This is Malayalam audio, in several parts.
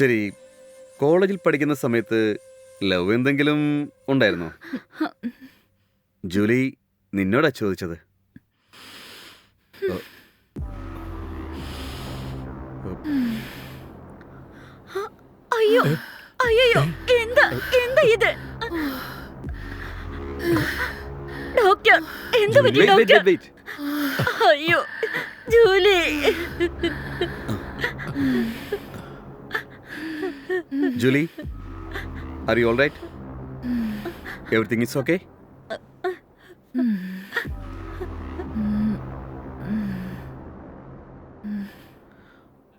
ശരി കോളേജിൽ പഠിക്കുന്ന സമയത്ത് ലവ് എന്തെങ്കിലും ഉണ്ടായിരുന്നോ ജൂലി നിന്നോടാ ചോദിച്ചത്. അയ്യോ അയ്യോ എന്താ എന്താ ഇത് ഡോക്ടർ എന്താ പറ്റി Wait, wait, doctor wait, wait. അയ്യോ Julie Julie are you all right everything is okay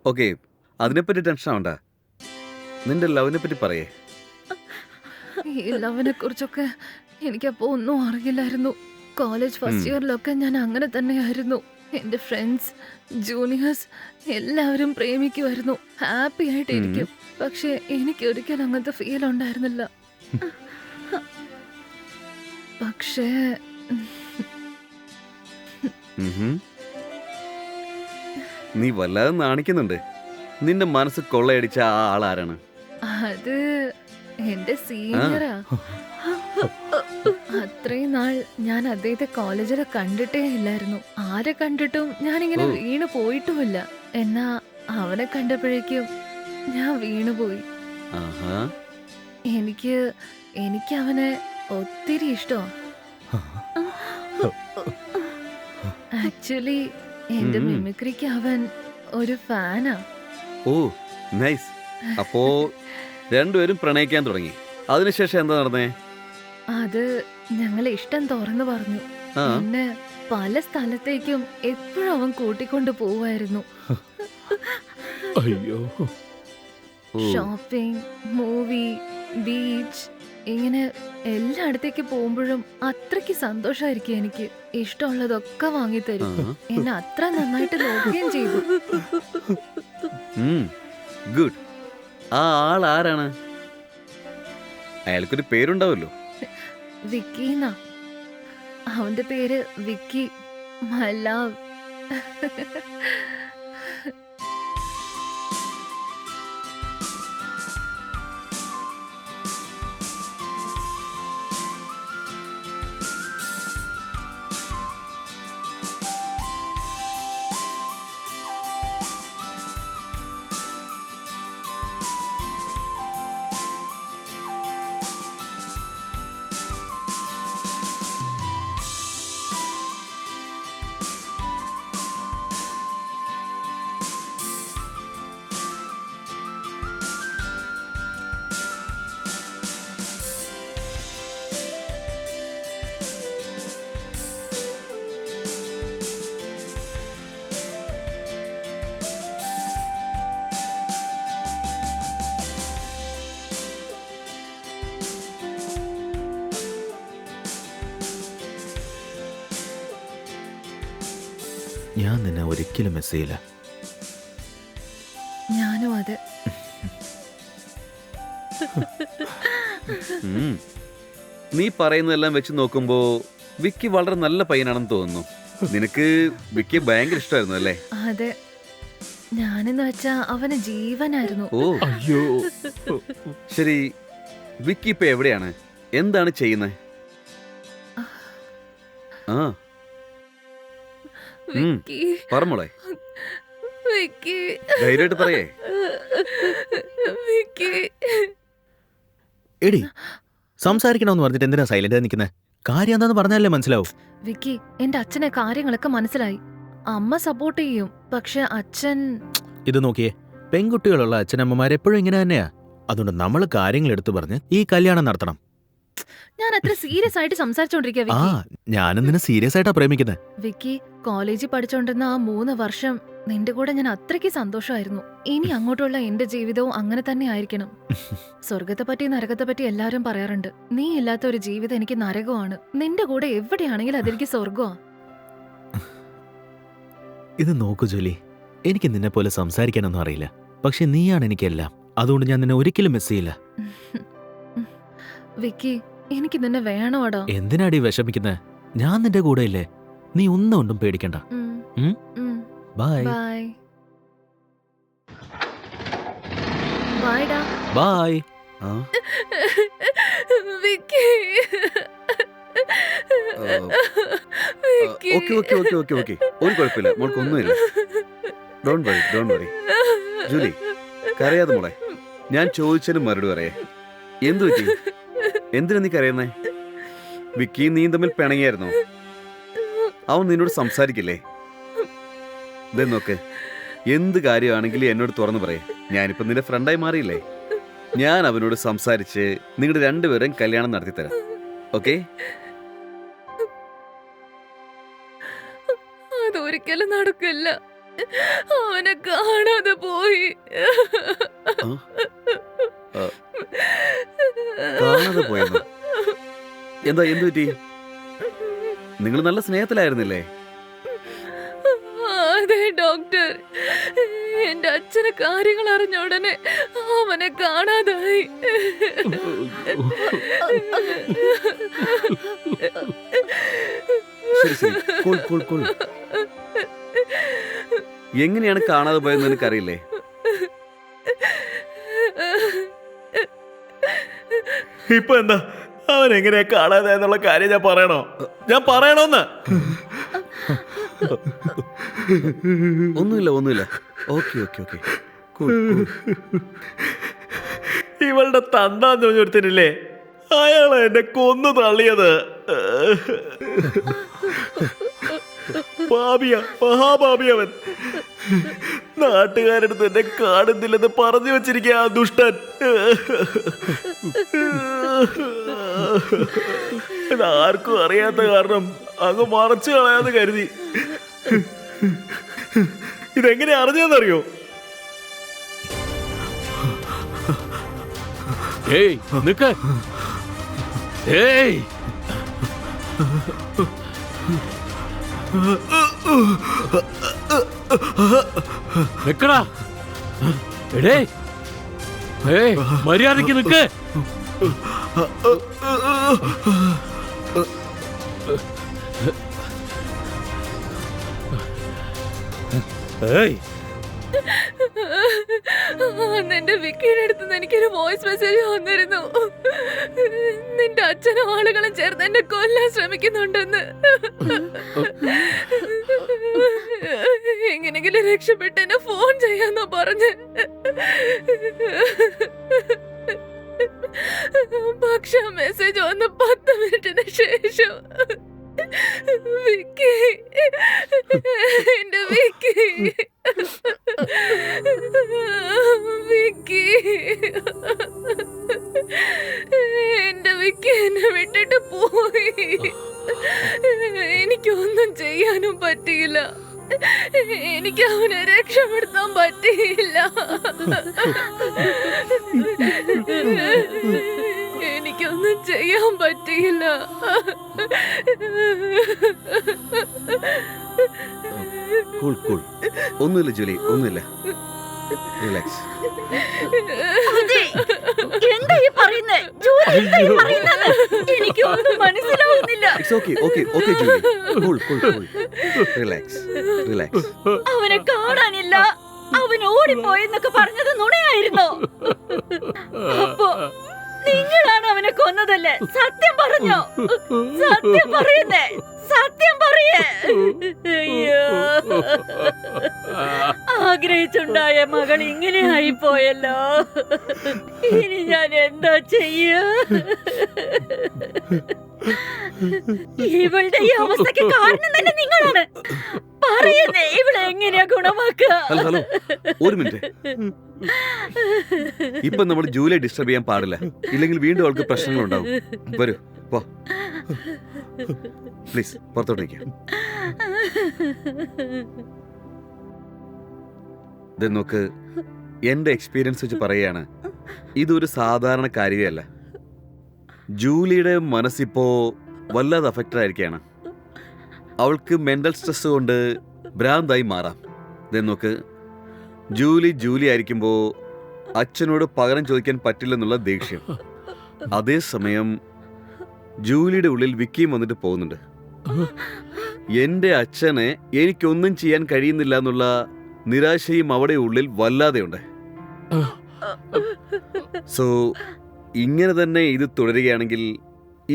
okay അതിനെപ്പറ്റി ടെൻഷൻ ആവണ്ട. നിന്റെ ലവിനെ പറ്റി പറയേ. ഈ ലവിനെ കുറിച്ചൊക്കെ എനിക്കപ്പോ ഒന്നും അറിയില്ലായിരുന്നു. College first. ഇയറിലൊക്കെ ഞാൻ അങ്ങനെ തന്നെയായിരുന്നു. എന്റെ ഫ്രണ്ട്സ് ജൂനിയേഴ്സ് എല്ലാവരും പ്രേമിക്കുമായിരുന്നു ഹാപ്പി ആയിട്ട് ഇരിക്കും പക്ഷെ എനിക്ക് ഒരിക്കലും അങ്ങനത്തെ ഫീൽ ഉണ്ടായിരുന്നില്ല. പക്ഷേ. നീ വല്ലാതെ നാണിക്കുന്നുണ്ട്. നിന്റെ മനസ്സ് കൊള്ളയടിച്ച ആ ആളാരാണ്? ആരാണ് അത് എന്റെ സീനിയറാ അത്രയും നാൾ ഞാൻ അദ്ദേഹത്തെ കോളേജിൽ കണ്ടിട്ടേ ഇല്ലായിരുന്നു. ആരെ കണ്ടിട്ടും ഞാനിങ്ങനെ വീണു വീണ് പോയിട്ടുമില്ല. എന്നാ അവനെ കണ്ടപ്പോഴേക്കും ഞാൻ വീണുപോയി എനിക്ക് എനിക്ക് അവനെ ഒത്തിരി ഇഷ്ടോ ആക്ച്വലി എന്റെ മിമിക്രിക്ക് അവൻ ഒരു ഫാനാ. ഓ നൈസ് അപ്പോ രണ്ടുപേരും പ്രണയിക്കാൻ തുടങ്ങി. അതിനുശേഷം എന്താ നടന്നേ? അത് ഞങ്ങൾ ഇഷ്ടം തുറന്നു പറഞ്ഞു. പിന്നെ പല സ്ഥലത്തേക്കും എപ്പോഴും അവൻ കൂട്ടിക്കൊണ്ട് പോവായിരുന്നു അയ്യോ. ഓ. ഷോപ്പിംഗ് മൂവി ബീച്ച് ഇങ്ങനെ എല്ലായിടത്തേക്ക് പോകുമ്പോഴും അത്രയ്ക്ക് സന്തോഷമായിരിക്കും എനിക്ക്. ഇഷ്ടമുള്ളതൊക്കെ വാങ്ങി തരും എന്നെ അത്ര നന്നായിട്ട് നോക്കുകയും ചെയ്തു. ഗുഡ് ആ ആൾ ആരാണ് അയാൾക്കൊരു പേരുണ്ടാവല്ലോ. വിക്കീന അവന്റെ പേര് വിക്കി മൈ ലവ് ഞാൻ നിന്നെ ഒരിക്കലും മിസ് ചെയ്യില്ല. ഞാനും അതെ. ഉം. നീ പറയുന്നതെല്ലാം വെച്ച് നോക്കുമ്പോ വിക്കി വളരെ നല്ല പയ്യനാണെന്ന് തോന്നുന്നു. നിനക്ക് വിക്കി ഭയങ്കര ഇഷ്ടമായിരുന്നു അല്ലേ? അതെ. ഞാനെന്ന് വെച്ചാ അവന് ജീവനായിരുന്നു. ഓ. അയ്യോ. ശരി വിക്കി ഇപ്പൊ എവിടെയാണ്? എന്താണ് ചെയ്യുന്നത് ആ. പറമോളെ വിക്കി. ധൈര്യമായിട്ട് പറയേ. വിക്കി. എടി സംസാരിക്കണമെന്ന് പറഞ്ഞിട്ട് എന്തിനാ സൈലന്റ് നിൽക്കുന്നത് കാര്യം എന്താന്ന് പറഞ്ഞാലേ മനസ്സിലാവും. വിക്കി എന്റെ അച്ഛനെ കാര്യങ്ങളൊക്കെ മനസ്സിലായി. അമ്മ സപ്പോർട്ട് ചെയ്യും പക്ഷെ അച്ഛൻ ഇത് നോക്കിയേ പെൺകുട്ടികളുള്ള അച്ഛനമ്മമാർ എപ്പോഴും ഇങ്ങനെ തന്നെയാ. അതുകൊണ്ട് നമ്മൾ കാര്യങ്ങൾ എടുത്തു പറഞ്ഞ് ഈ കല്യാണം നടത്തണം. ഞാൻ അത്ര സീരിയസ് ആയിട്ട് സംസാരിച്ചോണ്ടിരിക്കുക ആ വിക്കി. ഞാനും സീരിയസ് ആയിട്ടാ പ്രേമിക്കുന്നത് വിക്കി കോളേജിൽ പഠിച്ചോണ്ടിരുന്ന ആ മൂന്ന് വർഷം നിന്റെ കൂടെ ഞാൻ അത്രയ്ക്ക് സന്തോഷമായിരുന്നു. ഇനി അങ്ങോട്ടുള്ള എന്റെ ജീവിതവും അങ്ങനെ തന്നെ ആയിരിക്കണം. സ്വർഗത്തെ പറ്റി നരകത്തെ പറ്റി എല്ലാവരും പറയാറുണ്ട്. നീ ഇല്ലാത്ത ഒരു ജീവിതം എനിക്ക് നരകമാണ്. നിന്റെ കൂടെ എവിടെയാണെങ്കിലും അതെനിക്ക് സ്വർഗമാ ഇത് നോക്കൂ ജോലി. എനിക്ക് നിന്നെ പോലെ സംസാരിക്കാനൊന്നും അറിയില്ല. പക്ഷെ നീയാണ് എനിക്കെല്ലാം. അതുകൊണ്ട് ഞാൻ നിന്നെ ഒരിക്കലും മിസ് ചെയ്യില്ല. വിക്കി എനിക്ക് നിന്നെ വേണോടോ. എന്തിനാടി വിഷമിക്കുന്നേ? ഞാൻ നിന്റെ കൂടെ ഇല്ലേ നീ ഒന്നും ഒന്നും പേടിക്കണ്ട. ഉം? ബൈ ബൈ ബായ്ഡാ ബൈ ആ? Vicky. Vicky. Okay okay okay okay okay. ഒരു കുഴപ്പമില്ല. മോൾക്ക് ഒന്നുമില്ല. Don't worry don't worry Julie കരയാതെ മോളെ. ഞാൻ ചോദിച്ചതിന് മറുപടി പറയേ. എന്തു പറ്റി? എന്തിനാ നീ കരയുന്നേ? വിക്കി നീ തമ്മിൽ പിണങ്ങിയായിരുന്നു? അവൻ നിന്നോട് സംസാരിക്കില്ലേ? ഇതേ നോക്ക് എന്ത് കാര്യമാണെങ്കിലും എന്നോട് തുറന്നു പറയേ. ഞാനിപ്പോ നിന്റെ ഫ്രണ്ടായി മാറിയില്ലേ? ഞാൻ അവനോട് സംസാരിച്ച് നിങ്ങളുടെ രണ്ടുപേരും കല്യാണം നടത്തി തരാം ഓക്കെ അതൊരിക്കലും നടക്കില്ല. അവനെ കാണാതെ പോയി. കാണാതെ പോയെന്നോ? എന്താ എന്തു പറ്റി? നിങ്ങൾ നല്ല സ്നേഹത്തിലായിരുന്നില്ലേ? അതെ ഡോക്ടർ. എന്റെ അച്ഛന് കാര്യങ്ങൾ അറിഞ്ഞ ഉടനെ അവനെ കാണാതായി. എങ്ങനെയാണ് കാണാതെ പോയെന്ന് എനിക്കറിയില്ലേ ഇപ്പൊ എന്താ? അവൻ എങ്ങനെയാ കാണാതെ എന്നുള്ള കാര്യം ഞാൻ പറയണോ? ഞാൻ പറയണോന്ന്? ഒന്നുമില്ല ഒന്നുമില്ല. Okay okay okay. ഇവളുടെ തന്താന്ന് പറഞ്ഞൊരുത്തനില്ലേ? അയാളെ എന്നെ കൊന്നു തള്ളിയത്. പാപിയ മഹാപാപിയവൻ നാട്ടുകാരടുത്ത് എന്നെ കാണുന്നില്ലെന്ന് പറഞ്ഞു വെച്ചിരിക്കുക ആ ദുഷ്ടൻ. ആർക്കും അറിയാത്ത കാരണം അങ്ങ് മറച്ചു കളയാന്ന് കരുതി. ഇതെങ്ങനെ അറിഞ്ഞതെന്നറിയോ? ഏയ് നിക്ക. ഏയ്. നിക്കടാ. എടേ. ഏയ് മര്യാദയ്ക്ക് നിക്ക്. ഏയ്. അന്ന് എന്റെ വിക്കിയുടെ എനിക്കൊരു വോയിസ് മെസ്സേജ് വന്നിരുന്നു. നിന്റെ അച്ഛനും ആളുകളും ചേർന്ന് എന്നെ കൊല്ലാൻ ശ്രമിക്കുന്നുണ്ടെന്ന്. എങ്ങനെങ്കിലും രക്ഷപ്പെട്ട് എന്നെ ഫോൺ ചെയ്യാന്നോ പറഞ്ഞ്. പക്ഷെ ആ മെസ്സേജ് വന്ന് പത്ത് മിനിറ്റിന് ശേഷം വിക്കി എന്റെ വിക്കി വിക്കി എന്റെ വിക്കി എന്നെ വിട്ടിട്ട് പോയി. എനിക്കൊന്നും ചെയ്യാനും പറ്റിയില്ല. എനിക്ക് അവനെ രക്ഷപ്പെടുത്താൻ പറ്റിയില്ല. എനിക്കൊന്നും ചെയ്യാൻ പറ്റിയില്ല. കൂൾ കൂൾ ഒന്നുമില്ല ജൂലി ഒന്നുമില്ല. റിലാക്സ് എന്താ ഈ പറയുന്നേ? എനിക്കൊന്നും മനസ്സിലാവുന്നില്ല. It's okay okay okay Julie. Cool cool cool relax relax അവനെ കാണാനില്ല. അവൻ ഓടിപ്പോയെന്നൊക്കെ പറഞ്ഞത് നുണയായിരുന്നോ? അപ്പോ നിങ്ങളാണ് അവനെ കൊന്നതല്ലേ? സത്യം പറഞ്ഞോ? സത്യം പറയുന്നേ? സത്യം പറയേ? അയ്യോ. ആഗ്രഹിച്ചുണ്ടായ മകൾ ഇങ്ങനെ ആയി പോയല്ലോ ഇനി ഞാൻ എന്താ ചെയ്യ? ഇവളുടെ ഈ അവസ്ഥക്ക് കാരണം തന്നെ നിങ്ങളാണ്. പറയുന്നേ ഇവളെ എങ്ങനെയാ ഗുണമാക്കുക? ഹലോ ഹലോ ഒരു മിനിറ്റ്. ഇപ്പൊ നമ്മൾ ജൂലിയെ ഡിസ്റ്റർബ് ചെയ്യാൻ പാടില്ല. ഇല്ലെങ്കിൽ വീണ്ടും അവൾക്ക് പ്രശ്നങ്ങൾ ഉണ്ടാവും വരൂ പോ. പ്ലീസ് പുറത്തോട്ട് നിൽക്കാം ഇത് നോക്ക് എന്റെ എക്സ്പീരിയൻസ് വെച്ച് പറയുകയാണ് ഇതൊരു സാധാരണ കാര്യമല്ല. ജൂലിയുടെ മനസ്സിപ്പോ വല്ലാതെ അഫക്റ്റഡ് ആയിരിക്കുകയാണ്. അവൾക്ക് മെന്റൽ സ്ട്രെസ് കൊണ്ട് ഭ്രാന്തായി മാറാം. ഇതേ നോക്ക് ജൂലി ജൂലി ആയിരിക്കുമ്പോൾ അച്ഛനോട് പകരം ചോദിക്കാൻ പറ്റില്ലെന്നുള്ള ദേഷ്യം. അതേസമയം ജൂലിയുടെ ഉള്ളിൽ വിക്കിയും വന്നിട്ട് പോകുന്നുണ്ട്. എന്റെ അച്ഛനെ എനിക്കൊന്നും ചെയ്യാൻ കഴിയുന്നില്ല എന്നുള്ള നിരാശയും അവിടെ ഉള്ളിൽ വല്ലാതെയുണ്ട്. സോ ഇങ്ങനെ തന്നെ ഇത് തുടരുകയാണെങ്കിൽ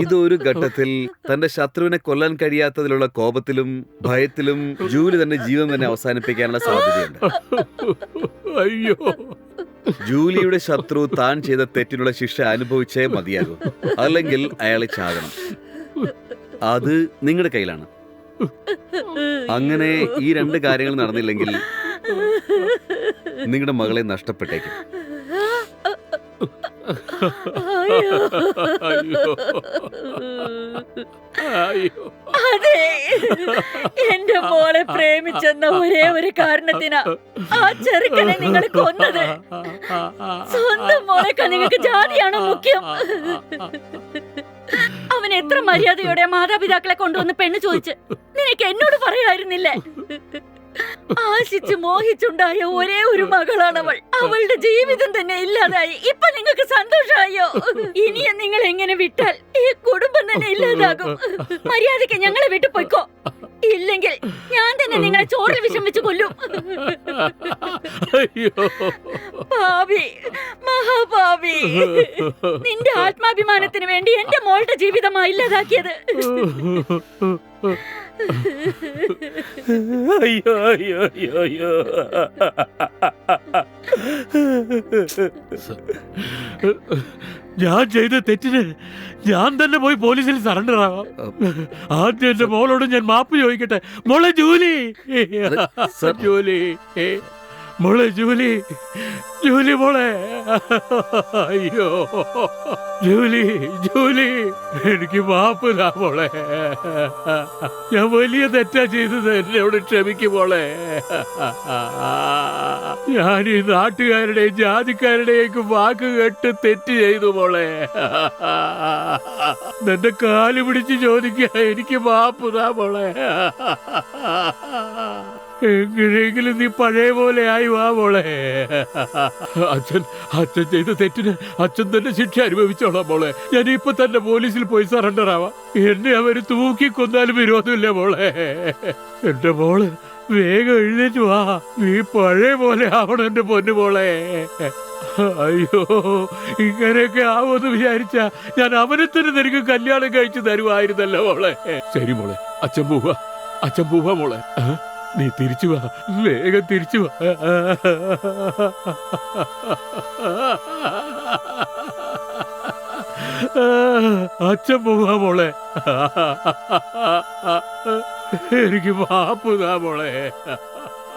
ഇതൊരു ഘട്ടത്തിൽ തന്റെ ശത്രുവിനെ കൊല്ലാൻ കഴിയാത്തതിലുള്ള കോപത്തിലും ഭയത്തിലും ജൂലി തന്റെ ജീവൻ തന്നെ അവസാനിപ്പിക്കാനുള്ള സാധ്യതയുണ്ട്. അയ്യോ. ജൂലിയുടെ ശത്രു താൻ ചെയ്ത തെറ്റിനുള്ള ശിക്ഷ അനുഭവിച്ചേ മതിയാകും. അല്ലെങ്കിൽ അയാളെ ചാകണം. അത് നിങ്ങളുടെ കയ്യിലാണ്. അങ്ങനെ ഈ രണ്ട് കാര്യങ്ങൾ നടന്നില്ലെങ്കിൽ നിങ്ങളുടെ മകളെ നഷ്ടപ്പെട്ടേക്കും. അതെ. എന്റെ മോളെ പ്രേമിച്ചെന്ന ഒരേ ഒരു കാരണത്തിനാ ആ ചെറുക്കനെ നിങ്ങൾ കൊന്നത്. സ്വന്തം മോളെക്കാ നിങ്ങൾക്ക് ജാതിയാണോ മുഖ്യം? അവൻ എത്ര മര്യാദയോടെ മാതാപിതാക്കളെ കൊണ്ടുവന്ന് പെണ്ണ് ചോദിച്ച് നിനക്ക് എന്നോട് പറയായിരുന്നില്ലേ? ആശിച്ച് മോഹിച്ചുണ്ടായ ഒരേ ഒരു മകളാണ് അവൾ അവളുടെ ജീവിതം തന്നെ ഇല്ലാതായി. ഇപ്പൊ നിങ്ങൾക്ക് സന്തോഷമായോ? ഇനിയും നിങ്ങൾ എങ്ങനെ വിട്ടാൽ ഈ കുടുംബം തന്നെ ഇല്ലാതാകും. മര്യാദയ്ക്ക് ഞങ്ങളെ വിട്ടു പോയിക്കോ. ഇല്ലെങ്കിൽ ഞാൻ തന്നെ നിങ്ങളെ ചോറിൽ വിഷം വെച്ച് കൊല്ലും. പാപി മഹാപാപി നിന്റെ ആത്മാഭിമാനത്തിന് വേണ്ടി എന്റെ മോളുടെ ജീവിതമാ ഇല്ലാതാക്കിയത്. അയ്യോ അയ്യോ അയ്യോ അയ്യോ. ഞാൻ ചെയ്ത തെറ്റിന് ഞാൻ തന്നെ പോയി പോലീസിൽ സറണ്ടർ ആവാം. ആദ്യം എന്റെ മോളോട് ഞാൻ മാപ്പ് ചോദിക്കട്ടെ. മോളെ ജൂലി. ജൂലി. മോളെ ജൂലി. ജൂലി മോളെ. അയ്യോ. Julie Julie. എനിക്ക് മാപ്പില്ല മോളെ. ഞാൻ വലിയ തെറ്റാ ചെയ്തത്. എന്നോട് ക്ഷമിക്കും മോളെ. ഞാൻ ഈ നാട്ടുകാരുടെയും ജാതിക്കാരുടെയൊക്കെ വാക്ക് കേട്ട് തെറ്റ് ചെയ്തു മോളെ. നിന്റെ കാൽ പിടിച്ച് ചോദിക്ക. എനിക്ക് മാപ്പുതാ മോളെ. എങ്ങനെയെങ്കിലും നീ പഴയ പോലെ ആയി വാ മോളെ. അച്ഛൻ അച്ഛൻ ചെയ്ത തെറ്റിന് അച്ഛൻ തന്നെ ശിക്ഷ അനുഭവിച്ചോളാം മോളെ. ഞാൻ ഇപ്പൊ തന്നെ പോലീസിൽ പോയി സറണ്ടർ ആവാം. എന്നെ അവർ തൂക്കി കൊന്നാലും വിരോധമില്ല മോളെ. എന്റെ മോൾ വേഗം എഴുന്നേറ്റ് വാ. നീ പഴയ പോലെ ആവണം എന്റെ പൊന്നു മോളെ. അയ്യോ ഇങ്ങനെയൊക്കെ ആവുമെന്ന് വിചാരിച്ച ഞാൻ അവനെ തന്നെ നിനക്ക് കല്യാണം കഴിച്ചു തരുമായിരുന്നല്ലോ മോളെ. ശരി മോളെ അച്ഛൻ പോവാ അച്ഛൻ പോവാ മോളെ? നീ തിരിച്ചു വാ. വേഗം തിരിച്ചു വാ. അച്ഛൻ പോവാ മോളെ. എനിക്ക് വാപ്പുതാ മോളെ.